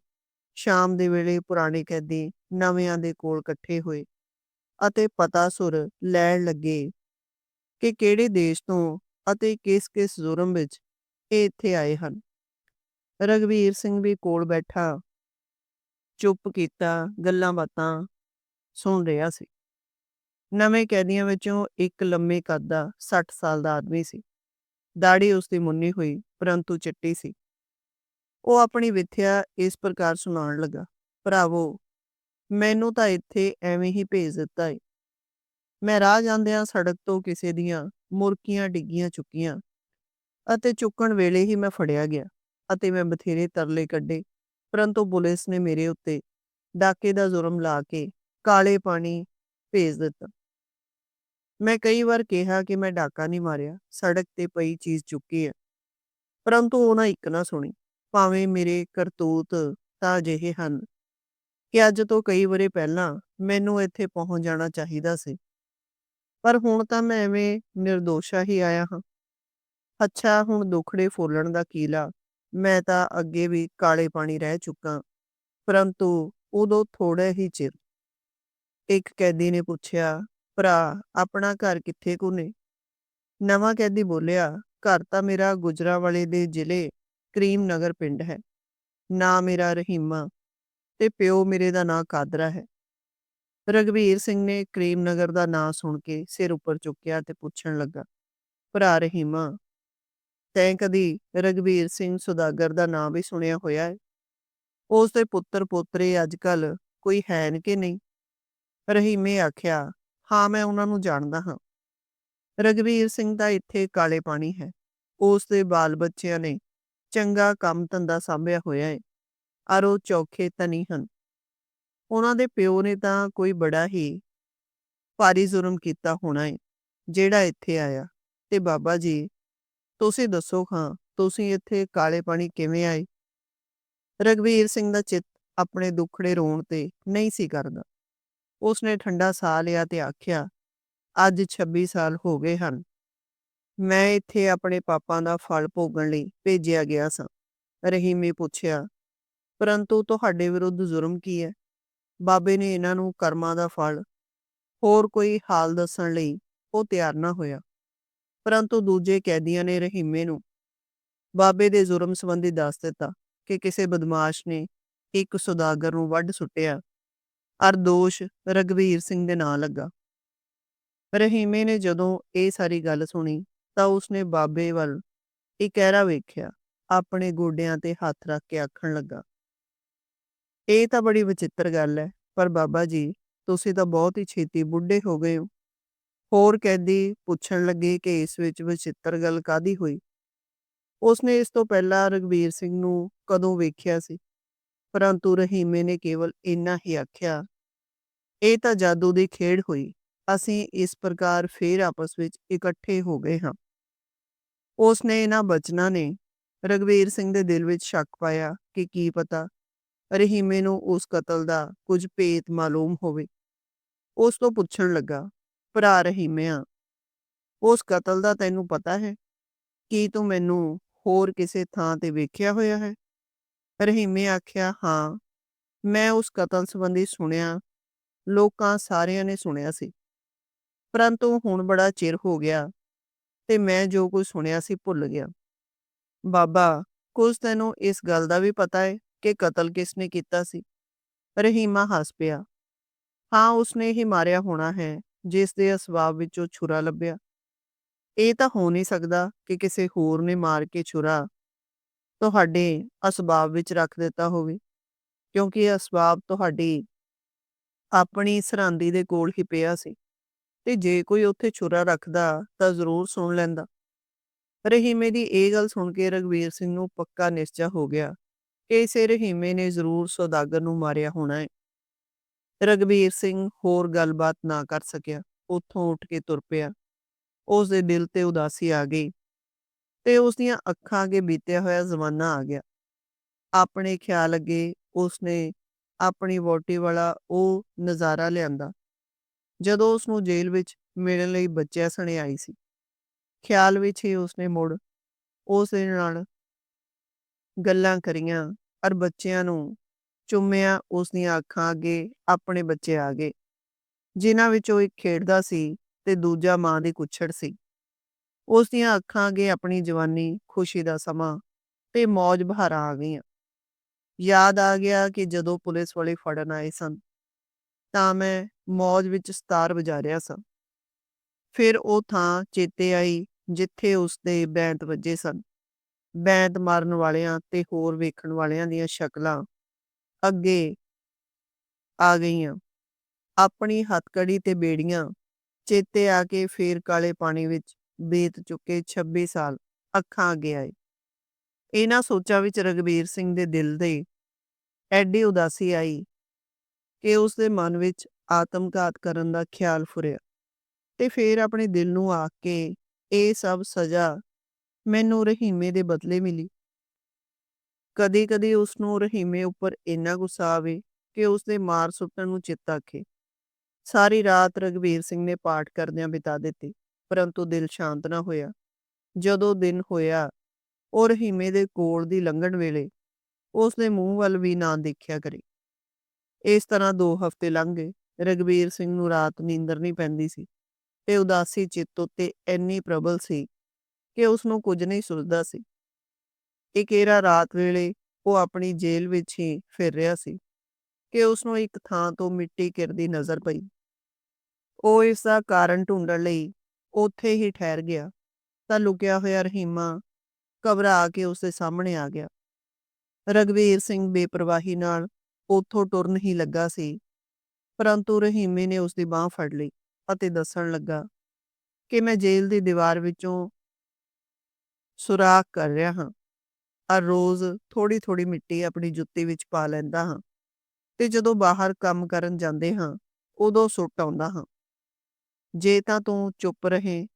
ਸ਼ਾਮ ਦੇ ਵੇਲੇ ਪੁਰਾਣੇ ਕੈਦੀ ਨਵਿਆਂ ਦੇ ਕੋਲ ਇਕੱਠੇ ਹੋਏ ਅਤੇ ਪਤਾ ਸੁਰ ਲੈਣ ਲੱਗੇ ਕਿ ਕਿਹੜੇ ਦੇਸ਼ ਤੋਂ ਅਤੇ ਕਿਸ-ਕਿਸ ਜ਼ੁਰਮ ਵਿੱਚ ਇਹ ਇੱਥੇ ਆਏ ਹਨ। ਰਗਵੀਰ ਸਿੰਘ ਵੀ ਕੋਲ ਬੈਠਾ, ਚੁੱਪ ਕੀਤਾ, ਗੱਲਾਂ ਬਾਤਾਂ ਸੁਣ ਰਿਹਾ ਸੀ। ਨਵੇਂ ਕੈਦੀਆਂ ਵਿੱਚੋਂ ਇੱਕ ਲੰਮੇ ਕੱਦ ਦਾ 60 ਸਾਲ ਦਾ ਆਦਮੀ ਸੀ। ਦਾੜੀ ਉਸ ਦੀ ਮੁੰਨੀ ਹੋਈ, ਪਰੰਤੂ ਚਿੱਟੀ ਸੀ। ਉਹ ਆਪਣੀ ਵਿਥਿਆ ਇਸ ਪ੍ਰਕਾਰ ਸੁਣਾਉਣ ਲੱਗਾ, ਭਰਾਵੋ, ਮੈਨੂੰ ਤਾਂ ਇੱਥੇ ਐਵੇਂ ਹੀ ਭੇਜ ਦਿੱਤਾ ਏ। ਮੈਂ ਰਾਹ ਜਾਂਦਿਆਂ ਸੜਕ ਤੋਂ ਕਿਸੇ ਦੀਆਂ ਮੁਰਕੀਆਂ ਡਿੱਗੀਆਂ ਚੁੱਕੀਆਂ ਅਤੇ ਚੁੱਕਣ ਵੇਲੇ ਹੀ ਮੈਂ ਫੜਿਆ ਗਿਆ ਅਤੇ ਮੈਂ ਬਥੇਰੇ ਤਰਲੇ ਕੱਢੇ, ਪਰੰਤੂ ਪੁਲਿਸ ਨੇ ਮੇਰੇ ਉੱਤੇ ਡਾਕੇ ਦਾ ਜ਼ੁਰਮ ਲਾ ਕੇ ਕਾਲੇ ਪਾਣੀ ਭੇਜ ਦਿੱਤਾ। ਮੈਂ ਕਈ ਵਾਰ ਕਿਹਾ ਕਿ ਮੈਂ ਡਾਕਾ ਨਹੀਂ ਮਾਰਿਆ, ਸੜਕ ਤੇ ਪਈ ਚੀਜ਼ ਚੁੱਕੀ ਹੈ ਪਰੰਤੂ ਉਹਨਾਂ ਇੱਕ ਨਾ ਸੁਣੀ। ਭਾਵੇਂ ਮੇਰੇ ਕਰਤੂਤ ਤਾਂ ਅਜਿਹੇ ਹਨ ਕਿ ਅੱਜ ਤੋਂ ਕਈ ਵਰੇ ਪਹਿਲਾਂ ਮੈਨੂੰ ਇੱਥੇ ਪਹੁੰਚ ਜਾਣਾ ਚਾਹੀਦਾ ਸੀ। ਪਰ ਹੁਣ ਤਾਂ ਮੈਂ ਐਵੇਂ ਨਿਰਦੋਸ਼ਾ ਹੀ ਆਇਆ ਹਾਂ। ਅੱਛਾ, ਹੁਣ ਦੁਖੜੇ ਫੋਲਣ ਦਾ ਕੀਲਾ, ਮੈਂ ਤਾਂ ਅੱਗੇ ਵੀ ਕਾਲੇ ਪਾਣੀ ਰਹਿ ਚੁੱਕਾ, ਪਰੰਤੂ ਉਦੋਂ ਥੋੜਾ ਹੀ ਚਿਰ। ਇੱਕ ਕੈਦੀ ਨੇ ਪੁੱਛਿਆ, ਭਰਾ, ਆਪਣਾ ਘਰ ਕਿੱਥੇ ਕੁਨੇ ਨਵਾਂ ਕੈਦੀ ਬੋਲਿਆ, ਘਰ ਤਾਂ ਮੇਰਾ ਗੁਜਰਾਵਾਲੇ ਦੇ ਜ਼ਿਲ੍ਹੇ ਕਰੀਮ ਨਗਰ ਪਿੰਡ ਹੈ। ਨਾ ਮੇਰਾ ਰਹੀਮਾ ਤੇ ਪਿਓ ਮੇਰੇ ਦਾ ਨਾਂ ਕਾਦਰਾ ਹੈ। ਰਗਵੀਰ ਸਿੰਘ ਨੇ ਕਰੀਮ ਨਗਰ ਦਾ ਨਾਂ ਸੁਣ ਕੇ ਸਿਰ ਉੱਪਰ ਚੁੱਕਿਆ ਤੇ ਪੁੱਛਣ ਲੱਗਾ, ਭਰਾ ਰਹੀਮਾ, ਤੈਂ ਕਦੀ ਰਗਵੀਰ ਸਿੰਘ ਸੁਦਾਗਰ ਦਾ ਨਾਂ ਵੀ ਸੁਣਿਆ ਹੋਇਆ ਹੈ? ਉਸ ਦੇ ਪੁੱਤਰ ਪੋਤਰੇ ਅੱਜ ਕੱਲ ਕੋਈ ਹੈ ਕਿ ਨਹੀਂ? ਰਹੀਮੇ ਆਖਿਆ, ਹਾਂ, ਮੈਂ ਉਹਨਾਂ ਨੂੰ ਜਾਣਦਾ ਹਾਂ। ਰਗਵੀਰ ਸਿੰਘ ਦਾ ਇੱਥੇ ਕਾਲੇ ਪਾਣੀ ਹੈ। ਉਸ ਦੇ ਬਾਲ ਬੱਚਿਆਂ ਨੇ ਚੰਗਾ ਕੰਮ ਧੰਦਾ ਸਾਂਭਿਆ ਹੋਇਆ ਹੈ ਅਰ ਉਹ ਚੌਖੇ ਤਾਂ ਹਨ। ਉਹਨਾਂ ਦੇ ਪਿਓ ਨੇ ਤਾਂ ਕੋਈ ਬੜਾ ਹੀ ਭਾਰੀ ਜ਼ੁਰਮ ਕੀਤਾ ਹੋਣਾ ਹੈ ਜਿਹੜਾ ਇੱਥੇ ਆਇਆ। ਤੇ ਬਾਬਾ ਜੀ, ਤੁਸੀਂ ਦੱਸੋ ਹਾਂ, ਤੁਸੀਂ ਇੱਥੇ ਕਾਲੇ ਪਾਣੀ ਕਿਵੇਂ ਆਏ? ਰਗਵੀਰ ਸਿੰਘ ਦਾ ਚਿੱਤ ਆਪਣੇ ਦੁੱਖੜੇ ਰੋਣ ਤੇ ਨਹੀਂ ਸੀ ਕਰਦਾ। ਉਸਨੇ ਠੰਡਾ ਸਾਹ ਲਿਆ ਤੇ ਆਖਿਆ, ਅੱਜ 26 ਸਾਲ ਹੋ ਗਏ ਹਨ। ਮੈਂ ਇੱਥੇ ਆਪਣੇ ਪਾਪਾਂ ਦਾ ਫਲ ਭੋਗਣ ਲਈ ਭੇਜਿਆ ਗਿਆ ਸਾਂ। ਰਹੀਮੇ ਪੁੱਛਿਆ, ਪਰੰਤੂ ਤੁਹਾਡੇ ਵਿਰੁੱਧ ਜ਼ੁਰਮ ਕੀ ਹੈ? ਬਾਬੇ ਨੇ ਇਹਨਾਂ ਨੂੰ ਕਰਮਾਂ ਦਾ ਫਲ, ਹੋਰ ਕੋਈ ਹਾਲ ਦੱਸਣ ਲਈ ਉਹ ਤਿਆਰ ਨਾ ਹੋਇਆ। ਪਰੰਤੂ ਦੂਜੇ ਕੈਦੀਆਂ ਨੇ ਰਹੀਮੇ ਨੂੰ ਬਾਬੇ ਦੇ ਜ਼ੁਰਮ ਸੰਬੰਧੀ ਦੱਸ ਦਿੱਤਾ ਕਿ ਕਿਸੇ ਬਦਮਾਸ਼ ਨੇ ਇੱਕ ਸੁਦਾਗਰ ਨੂੰ ਵੱਢ ਸੁੱਟਿਆ ਅਰ ਦੋਸ਼ ਰਗਵੀਰ ਸਿੰਘ ਦੇ ਨਾਂ ਲੱਗਾ। ਰਹੀਮੇ ਨੇ ਜਦੋਂ ਇਹ ਸਾਰੀ ਗੱਲ ਸੁਣੀ ਤਾਂ ਉਸਨੇ ਬਾਬੇ ਵੱਲ ਇਕਹਿਰਾ ਵੇਖਿਆ, ਆਪਣੇ ਗੋਡਿਆਂ ਤੇ ਹੱਥ ਰੱਖ ਕੇ ਆਖਣ ਲੱਗਾ, ਇਹ ਤਾਂ ਬੜੀ ਵਿਚਿੱਤਰ ਗੱਲ ਹੈ, ਪਰ ਬਾਬਾ ਜੀ, ਤੁਸੀਂ ਤਾਂ ਬਹੁਤ ਹੀ ਛੇਤੀ ਬੁੱਢੇ ਹੋ ਗਏ ਹੋ। ਹੋਰ ਕੈਦੀ ਪੁੱਛਣ ਲੱਗੇ ਕਿ ਇਸ ਵਿੱਚ ਵਿਚਿੱਤਰ ਗੱਲ ਕਾਦੀ ਹੋਈ? ਉਸਨੇ ਇਸ ਤੋਂ ਪਹਿਲਾਂ ਰਗਵੀਰ ਸਿੰਘ ਨੂੰ ਕਦੋਂ ਵੇਖਿਆ ਸੀ? ਪਰੰਤੂ ਰਹੀਮੇ ਨੇ ਕੇਵਲ ਇੰਨਾ ਹੀ ਆਖਿਆ, ਇਹ ਤਾਂ ਜਾਦੂ ਦੀ ਖੇਡ ਹੋਈ, ਅਸੀਂ ਇਸ ਪ੍ਰਕਾਰ ਫੇਰ ਆਪਸ ਵਿੱਚ ਇਕੱਠੇ ਹੋ ਗਏ ਹਾਂ। ਉਸ ਨੇ ਇਹਨਾਂ ਬਚਨਾਂ ਨੇ ਰਗਵੀਰ ਸਿੰਘ ਦੇ ਦਿਲ ਵਿੱਚ ਸ਼ੱਕ ਪਾਇਆ ਕਿ ਕੀ ਪਤਾ ਰਹੀਮੇ ਨੂੰ ਉਸ ਕਤਲ ਦਾ ਕੁਝ ਭੇਤ ਮਾਲੂਮ ਹੋਵੇ। ਉਸ ਤੋਂ ਪੁੱਛਣ ਲੱਗਾ, ਭਰਾ ਰਹੀਮਿਆ ਉਸ ਕਤਲ ਦਾ ਤੈਨੂੰ ਪਤਾ ਹੈ? ਕੀ ਤੂੰ ਮੈਨੂੰ ਹੋਰ ਕਿਸੇ ਥਾਂ ਤੇ ਵੇਖਿਆ ਹੋਇਆ ਹੈ? ਰਹੀਮੇ ਆਖਿਆ, ਹਾਂ, ਮੈਂ ਉਸ ਕਤਲ ਸੰਬੰਧੀ ਸੁਣਿਆ, ਲੋਕਾਂ ਸਾਰਿਆਂ ਨੇ ਸੁਣਿਆ ਸੀ, ਪਰੰਤੂ ਹੁਣ ਬੜਾ ਚਿਰ ਹੋ ਗਿਆ ਤੇ ਮੈਂ ਜੋ ਕੁਝ ਸੁਣਿਆ ਸੀ ਭੁੱਲ ਗਿਆ। ਬਾਬਾ ਕੁਝ ਤੈਨੂੰ ਇਸ ਗੱਲ ਦਾ ਵੀ ਪਤਾ ਹੈ ਕਿ ਕਤਲ ਕਿਸ ਨੇ ਕੀਤਾ ਸੀ? ਰਹੀਮਾ ਹੱਸ ਪਿਆ। ਹਾਂ, ਉਸਨੇ ਹੀ ਮਾਰਿਆ ਹੋਣਾ ਹੈ, ਜਿਸ ਦੇ ਅਸਬਾਬ ਵਿੱਚੋਂ ਛੁਰਾ ਲੱਭਿਆ। ਇਹ ਤਾਂ ਹੋ ਨਹੀਂ ਸਕਦਾ ਕਿ ਕਿਸੇ ਹੋਰ ਨੇ ਮਾਰ ਕੇ ਛੁਰਾ ਤੁਹਾਡੇ ਅਸਬਾਬ ਵਿੱਚ ਰੱਖ ਦਿੱਤਾ ਹੋਵੇ, ਕਿਉਂਕਿ ਇਹ ਅਸਬਾਬ ਤੁਹਾਡੀ ਆਪਣੀ ਸਰਾਂਦੀ ਦੇ ਕੋਲ ਹੀ ਪਿਆ ਸੀ। ਤੇ ਜੇ ਕੋਈ ਉੱਥੇ ਛੁਰਾ ਰੱਖਦਾ ਤਾਂ ਜ਼ਰੂਰ ਸੁਣ ਲੈਂਦਾ। ਰਹੀਮੇ ਦੀ ਇਹ ਗੱਲ ਸੁਣ ਕੇ ਰਘਵੀਰ ਸਿੰਘ ਨੂੰ ਪੱਕਾ ਨਿਸ਼ਚਾ ਹੋ ਗਿਆ ਕਿ ਇਸੇ ਰਹੀਮੇ ਨੇ ਜ਼ਰੂਰ ਸੌਦਾਗਰ ਨੂੰ ਮਾਰਿਆ ਹੋਣਾ ਹੈ ਰਘਵੀਰ ਸਿੰਘ ਹੋਰ ਗੱਲਬਾਤ ਨਾ ਕਰ ਸਕਿਆ, ਉੱਥੋਂ ਉੱਠ ਕੇ ਤੁਰ ਪਿਆ। ਉਸ ਦੇ ਦਿਲ ਤੇ ਉਦਾਸੀ ਆ ਗਈ ਤੇ ਉਸ ਦੀਆਂ ਅੱਖਾਂ ਅੱਗੇ ਬੀਤਿਆ ਹੋਇਆ ਜ਼ਮਾਨਾ ਆ ਗਿਆ। ਆਪਣੇ ਖਿਆਲ ਅੱਗੇ ਉਸਨੇ ਆਪਣੀ ਵੋਟੀ ਵਾਲਾ ਉਹ ਨਜ਼ਾਰਾ ਲਿਆਂਦਾ। ਜਦੋਂ ਉਸ ਨੂੰ ਜੇਲ੍ਹ ਵਿੱਚ ਮਿਲਣ ਲਈ ਬੱਚਿਆਂ ਸਣੇ ਆਈ ਸੀ। ਖਿਆਲ ਵਿੱਚ ਹੀ ਉਸਨੇ ਮੁੜ ਉਸ ਦੇ ਨਾਲ ਗੱਲਾਂ ਕਰੀਆਂ ਔਰ ਬੱਚਿਆਂ ਨੂੰ ਚੁੰਮਿਆ ਉਸ ਦੀਆਂ ਅੱਖਾਂ ਅੱਗੇ ਆਪਣੇ ਬੱਚੇ ਆ ਗਏ, ਜਿਨ੍ਹਾਂ ਵਿੱਚੋਂ ਇੱਕ ਖੇਡਦਾ ਸੀ ਤੇ ਦੂਜਾ ਮਾਂ ਦੀ ਕੁੱਛੜ ਸੀ। ਉਸ ਦੀਆਂ ਅੱਖਾਂ ਅੱਗੇ ਆਪਣੀ ਜਵਾਨੀ ਖੁਸ਼ੀ ਦਾ ਸਮਾਂ ਤੇ ਮੌਜ ਬਹਾਰਾਂ ਆ ਗਈਆਂ। ਯਾਦ ਆ ਗਿਆ ਕਿ ਜਦੋਂ ਪੁਲਿਸ ਵਾਲੇ ਫੜਨ ਆਏ ਸਨ ਤਾਂ ਮੈਂ ਮੌਜ ਵਿੱਚ ਸਤਾਰ ਵਜਾ ਰਿਹਾ ਸਾਂ। ਫਿਰ ਉਹ ਥਾਂ ਚੇਤੇ ਆਈ, ਜਿੱਥੇ ਉਸਦੇ ਬੈਂਤ ਵੱਜੇ ਸਨ। ਬੈਂਤ ਮਾਰਨ ਵਾਲਿਆਂ ਤੇ ਹੋਰ ਵੇਖਣ ਵਾਲਿਆਂ ਦੀਆਂ ਸ਼ਕਲਾਂ ਅੱਗੇ ਆ ਗਈਆਂ। ਆਪਣੀ ਹੱਥਕੜੀ ਤੇ ਬੇੜੀਆਂ, ਚੇਤੇ ਆ ਕੇ ਫੇਰ ਕਾਲੇ ਪਾਣੀ ਵਿੱਚ ਬੀਤ ਚੁੱਕੇ 26 ਸਾਲ ਅੱਖਾਂ ਅੱਗੇ ਆਏ। ਇਹਨਾਂ ਸੋਚਾਂ ਵਿੱਚ ਰਗਵੀਰ ਸਿੰਘ ਦੇ ਦਿਲ ਦੇ ਐਡੀ ਉਦਾਸੀ ਆਈ ਕਿ ਉਸ ਦੇ ਮਨ ਵਿੱਚ ਆਤਮਘਾਤ ਕਰਨ ਦਾ ਖਿਆਲ ਫੁਰਿਆ। ਤੇ ਫੇਰ ਆਪਣੇ ਦਿਲ ਨੂੰ ਆਖ ਕੇ ਇਹ ਸਭ ਸਜ਼ਾ ਮੈਨੂੰ ਰਹੀਮੇ ਦੇ ਬਦਲੇ ਮਿਲੀ। ਕਦੀ-ਕਦੀ ਉਸ ਨੂੰ ਰਹੀਮੇ ਉੱਪਰ ਇੰਨਾ ਗੁੱਸਾ ਆਵੇ ਕਿ ਉਸ ਦੇ ਮਾਰ ਸੁੱਟਣ ਨੂੰ ਚਿੱਤ ਆਖੇ। ਸਾਰੀ ਰਾਤ ਰਗਵੀਰ ਸਿੰਘ ਨੇ ਪਾਠ ਕਰਦਿਆਂ ਬਿਤਾ ਦਿੱਤੀ, ਪਰੰਤੂ ਦਿਲ ਸ਼ਾਂਤ ਨਾ ਹੋਇਆ। ਜਦੋਂ ਦਿਨ ਹੋਇਆ, ਉਹ ਰਹੀਮੇ ਦੇ ਕੋਲ ਦੀ ਲੰਘਣ ਵੇਲੇ ਉਸ ਦੇ ਮੂੰਹ ਵੱਲ ਵੀ ਨਾ ਦੇਖਿਆ ਕਰੇ। ਇਸ ਤਰ੍ਹਾਂ ਦੋ ਹਫ਼ਤੇ ਲੰਘ ਗਏ। ਰਗਵੀਰ ਸਿੰਘ ਨੂੰ ਰਾਤ ਨੀਂਦਰ ਨਹੀਂ ਪੈਂਦੀ ਸੀ ਤੇ ਉਦਾਸੀ ਚਿੱਤ ਉੱਤੇ ਇੰਨੀ ਪ੍ਰਬਲ ਸੀ ਕਿ ਉਸ ਨੂੰ ਕੁਝ ਨਹੀਂ ਸੁਝਦਾ ਸੀ। ਇੱਕ ਏਰਾ ਰਾਤ ਵੇਲੇ ਉਹ ਆਪਣੀ ਜੇਲ੍ਹ ਵਿੱਚ ਹੀ ਫਿਰ ਰਿਹਾ ਸੀ ਕਿ ਉਸ ਨੂੰ ਇੱਕ ਥਾਂ ਤੋਂ ਮਿੱਟੀ ਕਿਰਦੀ ਨਜ਼ਰ ਪਈ। ਉਹ ਇਸ ਦਾ ਕਾਰਨ ਢੂੰਡਣ ਲਈ ਉੱਥੇ ਹੀ ਠਹਿਰ ਗਿਆ ਤਾਂ ਲੁਕਿਆ ਹੋਇਆ ਰਹੀਮਾ ਘਬਰਾ ਕੇ ਉਸ ਦੇ ਸਾਹਮਣੇ ਆ ਗਿਆ। ਰਗਵੀਰ ਸਿੰਘ ਬੇਪਰਵਾਹੀ ਨਾਲ ਉੱਥੋਂ ਟੁਰਨ ਹੀ ਲੱਗਾ ਸੀ, ਪਰੰਤੂ ਰਹੀਮੇ ਨੇ ਉਸ ਦੀ ਬਾਹ ਫੜ ਲਈ ਅਤੇ ਦੱਸਣ ਲੱਗਾ ਕਿ ਮੈਂ ਜੇਲ੍ਹ ਦੀ ਦੀਵਾਰ ਵਿੱਚੋਂ ਸੁਰਾਖ ਕਰ ਰਿਹਾ ਹਾਂ ਹਰ ਰੋਜ਼ ਥੋੜੀ ਥੋੜੀ ਮਿੱਟੀ ਆਪਣੀ ਜੁੱਤੀ ਵਿੱਚ ਪਾ ਲੈਂਦਾ ਹਾਂ ਤੇ ਜਦੋਂ ਬਾਹਰ ਕੰਮ ਕਰਨ ਜਾਂਦੇ ਹਾਂ, ਉਦੋਂ ਸੁੱਟ ਆਉਂਦਾ ਹਾਂ। ਜੇ ਤਾਂ ਤੂੰ ਚੁੱਪ ਰਹੇ,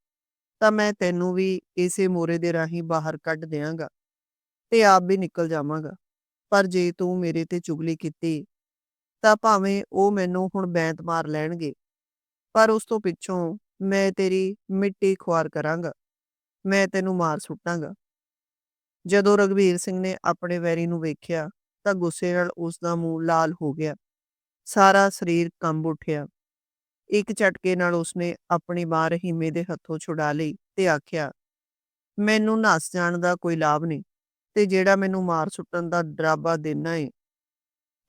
ਤਾਂ ਮੈਂ ਤੈਨੂੰ ਵੀ ਇਸੇ ਮੋਰੇ ਦੇ ਰਾਹੀਂ ਬਾਹਰ ਕੱਢ ਦਿਆਂਗਾ ਤੇ ਆਪ ਵੀ ਨਿਕਲ ਜਾਵਾਂਗਾ। ਪਰ ਜੇ ਤੂੰ ਮੇਰੇ ਤੇ ਚੁਗਲੀ ਕੀਤੀ, ਤਾਂ ਭਾਵੇਂ ਉਹ ਮੈਨੂੰ ਹੁਣ ਬੈਂਤ ਮਾਰ ਲੈਣਗੇ। ਪਰ ਉਸ ਤੋਂ ਪਿੱਛੋਂ ਮੈਂ ਤੇਰੀ ਮਿੱਟੀ ਖੁਆਰ ਕਰਾਂਗਾ। ਮੈਂ ਤੈਨੂੰ ਮਾਰ ਸੁੱਟਾਂਗਾ। ਜਦੋਂ ਰਗਵੀਰ ਸਿੰਘ ਨੇ ਆਪਣੇ ਵੈਰੀ ਨੂੰ ਵੇਖਿਆ, ਤਾਂ ਗੁੱਸੇ ਨਾਲ ਉਸ ਦਾ ਮੂੰਹ ਲਾਲ ਹੋ ਗਿਆ। ਸਾਰਾ ਸਰੀਰ ਕੰਬ ਉੱਠਿਆ। ਇੱਕ ਝਟਕੇ ਨਾਲ ਉਸਨੇ ਆਪਣੀ ਬਾਹ ਰਹੀਮੇ ਦੇ ਹੱਥੋਂ ਛੁਡਾ ਲਈ ਤੇ ਆਖਿਆ, ਮੈਨੂੰ ਨੱਸ ਜਾਣ ਦਾ ਕੋਈ ਲਾਭ ਨਹੀਂ। ਤੇ ਜਿਹੜਾ ਮੈਨੂੰ ਮਾਰ ਸੁੱਟਣ ਦਾ ਡਰਾਬਾ ਦੇਣਾ ਏ,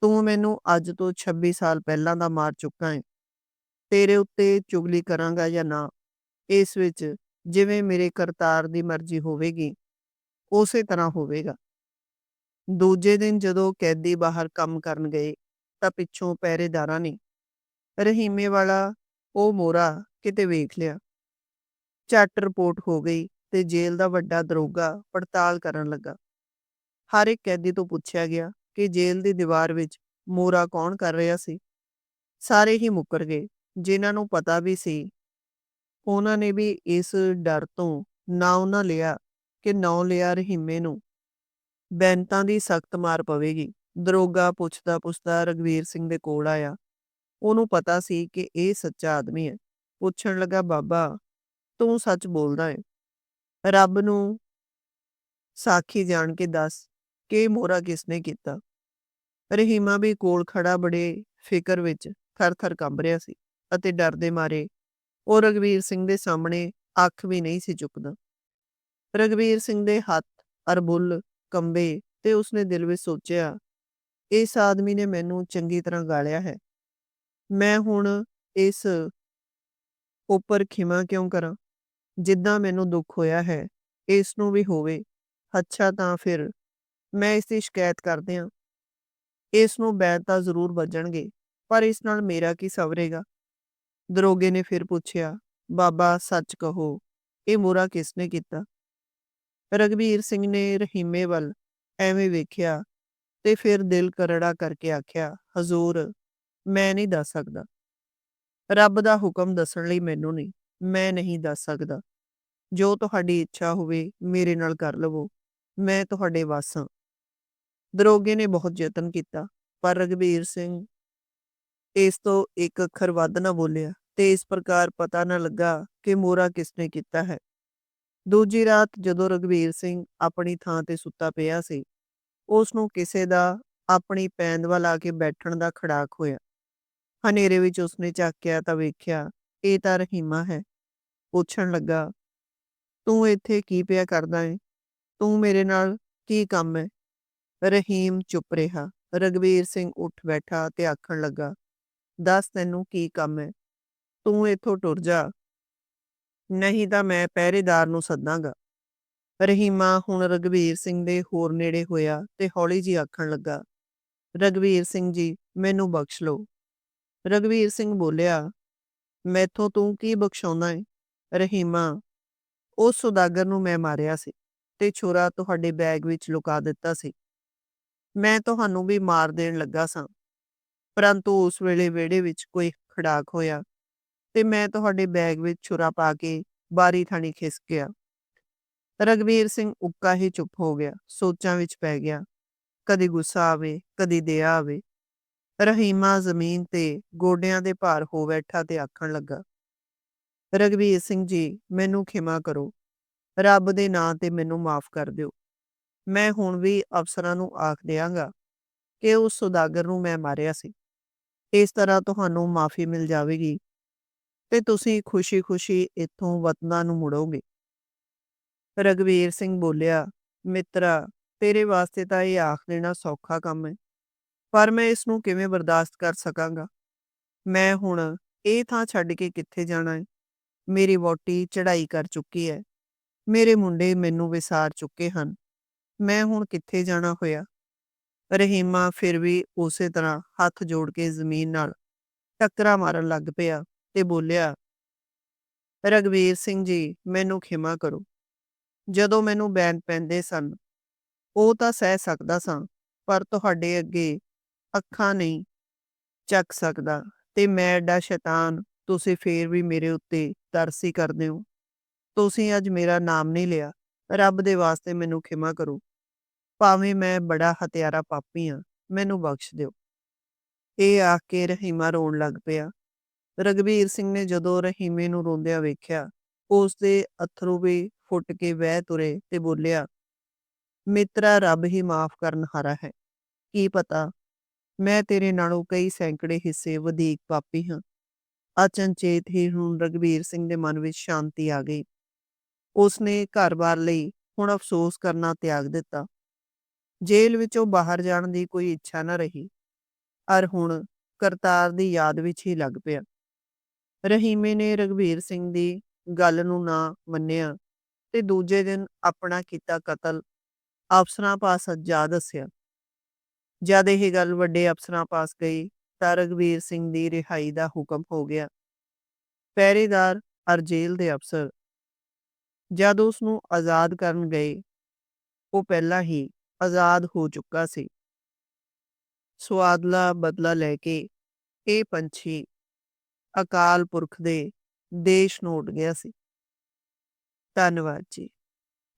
ਤੂੰ ਮੈਨੂੰ ਅੱਜ ਤੋਂ 26 ਸਾਲ ਪਹਿਲਾਂ ਦਾ ਮਾਰ ਚੁੱਕਾ ਏ। ਤੇਰੇ ਉੱਤੇ ਚੁਗਲੀ ਕਰਾਂਗਾ ਜਾਂ ਨਾ, ਇਸ ਵਿੱਚ ਜਿਵੇਂ ਮੇਰੇ ਕਰਤਾਰ ਦੀ ਮਰਜ਼ੀ ਹੋਵੇਗੀ, ਉਸੇ ਤਰ੍ਹਾਂ ਹੋਵੇਗਾ। ਦੂਜੇ ਦਿਨ ਜਦੋਂ ਕੈਦੀ ਬਾਹਰ ਕੰਮ ਕਰਨ ਗਏ, ਤਾਂ ਪਿੱਛੋਂ ਪਹਿਰੇਦਾਰਾਂ ਨੇ ਰਹੀਮੇ ਵਾਲਾ ਉਹ ਮੋਰਾ ਕਿਤੇ ਵੇਖ ਲਿਆ। ਝੱਟ ਰਿਪੋਰਟ ਹੋ ਗਈ ਤੇ ਜੇਲ੍ਹ ਦਾ ਵੱਡਾ ਦਰੋਗਾ ਪੜਤਾਲ ਕਰਨ ਲੱਗਾ। ਹਰ ਇੱਕ ਕੈਦੀ ਤੋਂ ਪੁੱਛਿਆ ਗਿਆ ਕਿ ਜੇਲ੍ਹ ਦੀ ਦੀਵਾਰ ਵਿੱਚ ਮੋਰਾ ਕੌਣ ਕਰ ਰਿਹਾ ਸੀ। ਸਾਰੇ ਹੀ ਮੁੱਕਰ ਗਏ, ਜਿਨ੍ਹਾਂ ਨੂੰ ਪਤਾ ਵੀ ਸੀ। ਉਹਨਾਂ ਨੇ ਵੀ ਇਸ ਡਰ ਤੋਂ ਨਾ ਉਹਨਾਂ ਲਿਆ ਕਿ ਨੌ ਲਿਆ ਰਹੀਮੇ ਨੂੰ। ਬੈਂਤਾਂ ਦੀ ਸਖਤ ਮਾਰ ਪਵੇਗੀ। ਦਰੋਗਾ ਪੁੱਛਦਾ ਪੁੱਛਦਾ ਰਗਵੀਰ ਸਿੰਘ ਦੇ ਕੋਲ ਆਇਆ। ਉਹਨੂੰ ਪਤਾ ਸੀ ਕਿ ਇਹ ਸੱਚਾ ਆਦਮੀ ਹੈ। ਪੁੱਛਣ ਲੱਗਾ, ਬਾਬਾ, ਤੂੰ ਸੱਚ ਬੋਲਦਾ ਹੈ ਰੱਬ ਨੂੰ ਸਾਖੀ ਜਾਣ ਕੇ ਦੱਸ ਕਿ ਇਹ ਮੋਰਾ ਕਿਸਨੇ ਕੀਤਾ? ਰਹੀਮਾ ਵੀ ਕੋਲ ਖੜਾ ਬੜੇ ਫਿਕਰ ਵਿੱਚ ਥਰ-ਥਰ ਕੰਬ ਰਿਹਾ ਸੀ ਅਤੇ ਡਰ ਦੇ ਮਾਰੇ ਉਹ ਰਗਵੀਰ ਸਿੰਘ ਦੇ ਸਾਹਮਣੇ ਅੱਖ ਵੀ ਨਹੀਂ ਸੀ ਚੁੱਕਦਾ। ਰਗਵੀਰ ਸਿੰਘ ਦੇ ਹੱਥ ਅਰਬੁੱਲ ਕੰਬੇ ਤੇ ਉਸਨੇ ਦਿਲ ਵਿੱਚ ਸੋਚਿਆ, ਇਸ ਆਦਮੀ ਨੇ ਮੈਨੂੰ ਚੰਗੀ ਤਰ੍ਹਾਂ ਗਾਲਿਆ ਹੈ। ਮੈਂ ਹੁਣ ਇਸ ਉੱਪਰ ਖਿਮਾ ਕਿਉਂ ਕਰਾਂ? ਜਿੱਦਾਂ ਮੈਨੂੰ ਦੁੱਖ ਹੋਇਆ ਹੈ, ਇਸ ਨੂੰ ਵੀ ਹੋਵੇ। ਅੱਛਾ ਤਾਂ ਫਿਰ ਮੈਂ ਇਸ ਦੀ ਸ਼ਿਕਾਇਤ ਕਰਦੇ ਹਾਂ। ਇਸ ਨੂੰ ਬੈਦ ਤਾਂ ਜ਼ਰੂਰ ਵੱਜਣਗੇ, ਪਰ ਇਸ ਨਾਲ ਮੇਰਾ ਕੀ ਸਵਰੇਗਾ? ਦਰੋਗੇ ਨੇ ਫਿਰ ਪੁੱਛਿਆ, ਬਾਬਾ, ਸੱਚ ਕਹੋ, ਇਹ ਮੋਰਾ ਕਿਸਨੇ ਕੀਤਾ? ਰਘਬੀਰ ਸਿੰਘ ਨੇ ਰਹੀਮੇ ਵੱਲ ਐਵੇਂ ਵੇਖਿਆ ਤੇ ਫਿਰ ਦਿਲ ਕਰੜਾ ਕਰਕੇ ਆਖਿਆ, ਹਜ਼ੂਰ, ਮੈਂ ਨਹੀਂ ਦੱਸ ਸਕਦਾ। ਰੱਬ ਦਾ ਹੁਕਮ ਦੱਸਣ ਲਈ ਮੈਨੂੰ ਨਹੀਂ, ਮੈਂ ਨਹੀਂ ਦੱਸ ਸਕਦਾ। ਜੋ ਤੁਹਾਡੀ ਇੱਛਾ ਹੋਵੇ, ਮੇਰੇ ਨਾਲ ਕਰ ਲਵੋ, ਮੈਂ ਤੁਹਾਡੇ ਵੱਸ ਹਾਂ। ਦਰੋਗੇ ਨੇ ਬਹੁਤ ਯਤਨ ਕੀਤਾ, ਪਰ ਰਘਬੀਰ ਸਿੰਘ ਇਸ ਤੋਂ ਇੱਕ ਅੱਖਰ ਵੱਧ ਨਾ ਬੋਲਿਆ ਤੇ ਇਸ ਪ੍ਰਕਾਰ ਪਤਾ ਨਾ ਲੱਗਾ ਕਿ ਮੋਰਾ ਕਿਸਨੇ ਕੀਤਾ ਹੈ। ਦੂਜੀ ਰਾਤ ਜਦੋਂ ਰਘਬੀਰ ਸਿੰਘ ਆਪਣੀ ਥਾਂ ਤੇ ਸੁੱਤਾ ਪਿਆ ਸੀ ਉਸ ਨੂੰ ਕਿਸੇ ਦਾ ਆਪਣੀ ਪੈਂਦ ਵੱਲ ਆ ਕੇ ਬੈਠਣ ਦਾ ਖੜਾਕ ਹੋਇਆ। ਹਨੇਰੇ ਵਿੱਚ ਉਸਨੇ ਝਾਕਿਆ ਤਾਂ ਵੇਖਿਆ, ਇਹ ਤਾਂ ਰਹੀਮਾ ਹੈ। ਪੁੱਛਣ ਲੱਗਾ, ਤੂੰ ਇੱਥੇ ਕੀ ਪਿਆ ਕਰਦਾ ਏ? ਤੂੰ ਮੇਰੇ ਨਾਲ ਕੀ ਕੰਮ ਹੈ ਰਹੀਮ ਚੁੱਪ ਰਿਹਾ। ਰਗਵੀਰ ਸਿੰਘ ਉੱਠ ਬੈਠਾ ਤੇ ਆਖਣ ਲੱਗਾ, ਦੱਸ ਤੈਨੂੰ ਕੀ ਕੰਮ ਹੈ? ਤੂੰ ਇੱਥੋਂ ਟੁਰ ਜਾ। ਨਹੀਂ ਤਾਂ ਮੈਂ ਪਹਿਰੇਦਾਰ ਨੂੰ ਸੱਦਾਂਗਾ। ਰਹੀਮਾ ਹੁਣ ਰਗਵੀਰ ਸਿੰਘ ਦੇ ਹੋਰ ਨੇੜੇ ਹੋਇਆ ਤੇ ਹੌਲੀ ਜੀ ਆਖਣ ਲੱਗਾ ਰਗਵੀਰ ਸਿੰਘ ਜੀ, ਮੈਨੂੰ ਬਖਸ਼ ਲਓ। ਰਗਵੀਰ ਸਿੰਘ ਬੋਲਿਆ, ਮੈਥੋਂ ਤੂੰ ਕੀ ਬਖਸ਼ਾਉਂਦਾ ਏ? ਰਹੀਮਾ, ਉਸ ਸੁਦਾਗਰ ਨੂੰ ਮੈਂ ਮਾਰਿਆ ਸੀ ਤੇ ਛੁਰਾ ਤੁਹਾਡੇ ਬੈਗ ਵਿੱਚ ਲੁਕਾ ਦਿੱਤਾ ਸੀ। ਮੈਂ ਤੁਹਾਨੂੰ ਵੀ ਮਾਰ ਦੇਣ ਲੱਗਾ ਸਾਂ। ਪਰੰਤੂ ਉਸ ਵੇਲੇ ਵਿਹੜੇ ਵਿੱਚ ਕੋਈ ਖੜਾਕ ਹੋਇਆ ਤੇ ਮੈਂ ਤੁਹਾਡੇ ਬੈਗ ਵਿੱਚ ਛੁਰਾ ਪਾ ਕੇ ਬਾਰੀ ਥਾਣੀ ਖਿਸਕ ਗਿਆ। ਰਗਵੀਰ ਸਿੰਘ ਉੱਕਾ ਹੀ ਚੁੱਪ ਹੋ ਗਿਆ, ਸੋਚਾਂ ਵਿੱਚ ਪੈ ਗਿਆ, ਕਦੀ ਗੁੱਸਾ ਆਵੇ, ਕਦੀ ਦਇਆ ਆਵੇ। ਰਹੀਮਾ ਜ਼ਮੀਨ ਤੇ ਗੋਡਿਆਂ ਦੇ ਭਾਰ ਹੋ ਬੈਠਾ ਤੇ ਆਖਣ ਲੱਗਾ ਰਗਵੀਰ ਸਿੰਘ ਜੀ, ਮੈਨੂੰ ਖਿਮਾ ਕਰੋ। ਰੱਬ ਦੇ ਨਾਂ ਤੇ ਮੈਨੂੰ ਮਾਫ ਕਰ ਦਿਓ। ਮੈਂ ਹੁਣ ਵੀ ਅਫਸਰਾਂ ਨੂੰ ਆਖ ਦਿਆਂਗਾ ਕਿ ਉਸ ਸੁਦਾਗਰ ਨੂੰ ਮੈਂ ਮਾਰਿਆ ਸੀ। ਇਸ ਤਰ੍ਹਾਂ ਤੁਹਾਨੂੰ ਮਾਫੀ ਮਿਲ ਜਾਵੇਗੀ ਤੇ ਤੁਸੀਂ ਖੁਸ਼ੀ-ਖੁਸ਼ੀ ਇੱਥੋਂ ਵਤਨਾਂ ਨੂੰ ਮੁੜੋਗੇ। ਰਗਵੀਰ ਸਿੰਘ ਬੋਲਿਆ, ਮਿੱਤਰਾ, ਤੇਰੇ ਵਾਸਤੇ ਤਾਂ ਇਹ ਆਖ ਦੇਣਾ ਸੌਖਾ ਕੰਮ ਹੈ, ਪਰ ਮੈਂ ਇਸ ਨੂੰ ਕਿਵੇਂ ਬਰਦਾਸ਼ਤ ਕਰ ਸਕਾਂਗਾ? ਮੈਂ ਹੁਣ ਇਹ ਥਾਂ ਛੱਡ ਕੇ ਕਿੱਥੇ ਜਾਣਾ ਹੈ? ਮੇਰੀ ਵੋਟੀ ਚੜਾਈ ਕਰ ਚੁੱਕੀ ਹੈ। ਮੇਰੇ ਮੁੰਡੇ ਮੈਨੂੰ ਵਿਸਾਰ ਚੁੱਕੇ ਹਨ। ਮੈਂ ਹੁਣ ਕਿੱਥੇ ਜਾਣਾ ਹੋਇਆ? ਰਹੀਮਾ ਫਿਰ ਵੀ ਉਸੇ ਤਰ੍ਹਾਂ ਹੱਥ ਜੋੜ ਕੇ ਜ਼ਮੀਨ ਨਾਲ ਟੱਕਰਾ ਮਾਰਨ ਲੱਗ ਪਿਆ ਤੇ ਬੋਲਿਆ ਰਗਵੀਰ ਸਿੰਘ ਜੀ, ਮੈਨੂੰ ਖਿਮਾ ਕਰੋ। ਜਦੋਂ ਮੈਨੂੰ ਬੈਨ ਪੈਂਦੇ ਸਨ, ਉਹ ਤਾਂ ਸਹਿ ਸਕਦਾ ਸਾਂ, ਪਰ ਤੁਹਾਡੇ ਅੱਗੇ ਅੱਖਾਂ ਨਹੀਂ ਚੱਕ ਸਕਦਾ ਤੇ ਮੈਂ ਐਡਾ ਸ਼ੈਤਾਨ, ਤੁਸੀਂ ਫੇਰ ਵੀ ਮੇਰੇ ਉੱਤੇ ਤਰਸੀ ਕਰਦੇ ਹੋ। ਤੁਸੀਂ ਅੱਜ ਮੇਰਾ ਨਾਮ ਨਹੀਂ ਲਿਆ। ਰੱਬ ਦੇ ਵਾਸਤੇ ਮੈਨੂੰ ਖਿਮਾ ਕਰੋ। ਭਾਵੇਂ ਮੈਂ ਬੜਾ ਹਤਿਆਰਾ ਪਾਪੀ ਹਾਂ ਮੈਨੂੰ ਬਖਸ਼ ਦਿਓ। ਇਹ ਆਖ ਕੇ ਰਹੀਮਾ ਰੋਣ ਲੱਗ ਪਿਆ। ਰਗਵੀਰ ਸਿੰਘ ਨੇ ਜਦੋਂ ਰਹੀਮੇ ਨੂੰ ਰੋਂਦਿਆਂ ਵੇਖਿਆ ਉਸ ਦੇ ਅਥਰੂ ਵੀ ਫੁੱਟ ਕੇ ਵਹਿ ਤੁਰੇ ਤੇ ਬੋਲਿਆ, ਮਿੱਤਰਾ, ਰੱਬ ਹੀ ਮਾਫ ਕਰਨ ਹਾਰਾ ਹੈ। ਕੀ ਪਤਾ, ਮੈਂ ਤੇਰੇ ਨਾਲੋਂ ਕਈ ਸੈਂਕੜੇ ਹਿੱਸੇ ਵਧੇਕ ਪਾਪੀ ਹਾਂ। ਅਚਨਚੇਤ ਹੀ ਹੁਣ ਰਗਵੀਰ ਸਿੰਘ ਦੇ ਮਨ ਵਿੱਚ ਸ਼ਾਂਤੀ ਆ ਗਈ। ਉਸਨੇ ਘਰ-ਬਾਰ ਲਈ ਹੁਣ ਅਫਸੋਸ ਕਰਨਾ ਤਿਆਗ ਦਿੱਤਾ। ਜੇਲ੍ਹ ਵਿੱਚੋਂ ਬਾਹਰ ਜਾਣ ਦੀ ਕੋਈ ਇੱਛਾ ਨਾ ਰਹੀ। ਅਰ ਹੁਣ ਕਰਤਾਰ ਦੀ ਯਾਦ ਵਿੱਚ ਹੀ ਲੱਗ ਪਿਆ। ਰਹੀਮੇ ਨੇ ਰਗਵੀਰ ਸਿੰਘ ਦੀ ਗੱਲ ਨੂੰ ਨਾ ਮੰਨਿਆ ਤੇ ਦੂਜੇ ਦਿਨ ਆਪਣਾ ਕੀਤਾ ਕਤਲ ਅਫਸਰਾਂ ਪਾਸ ਜਾ ਦੱਸਿਆ। ਜਦ ਇਹ ਗੱਲ ਵੱਡੇ ਅਫਸਰਾਂ ਪਾਸ ਗਈ ਤਾਂ ਰਗਵੀਰ ਸਿੰਘ ਦੀ ਰਿਹਾਈ ਦਾ ਹੁਕਮ ਹੋ ਗਿਆ। ਪਹਿਰੇਦਾਰ ਅਰ ਜੇਲ੍ਹ ਦੇ ਅਫਸਰ ਜਦ ਉਸ ਨੂੰ ਆਜ਼ਾਦ ਕਰਨ ਗਏ, ਉਹ ਪਹਿਲਾਂ ਹੀ ਆਜ਼ਾਦ ਹੋ ਚੁੱਕਾ ਸੀ। ਸਵਾਦਲਾ ਬਦਲਾ ਲੈ ਕੇ ਇਹ ਪੰਛੀ ਅਕਾਲ ਪੁਰਖ ਦੇ ਦੇਸ਼ ਨੂੰ ਉੱਡ ਗਿਆ ਸੀ। ਧੰਨਵਾਦ ਜੀ।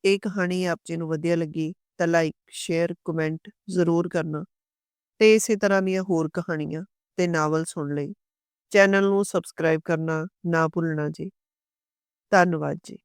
ਇਹ ਕਹਾਣੀ ਆਪ ਜੀ ਨੂੰ ਵਧੀਆ ਲੱਗੀ ਤਾਂ ਲਾਈਕ ਸ਼ੇਅਰ ਕਮੈਂਟ ਜ਼ਰੂਰ ਕਰਨਾ ਤੇ ਇਸੇ ਤਰ੍ਹਾਂ ਦੀਆਂ ਹੋਰ ਕਹਾਣੀਆਂ ਤੇ ਨਾਵਲ ਸੁਣ ਲਈ। ਚੈਨਲ ਨੂੰ ਸਬਸਕ੍ਰਾਈਬ ਕਰਨਾ ਨਾ ਭੁੱਲਣਾ ਜੀ। ਧੰਨਵਾਦ ਜੀ।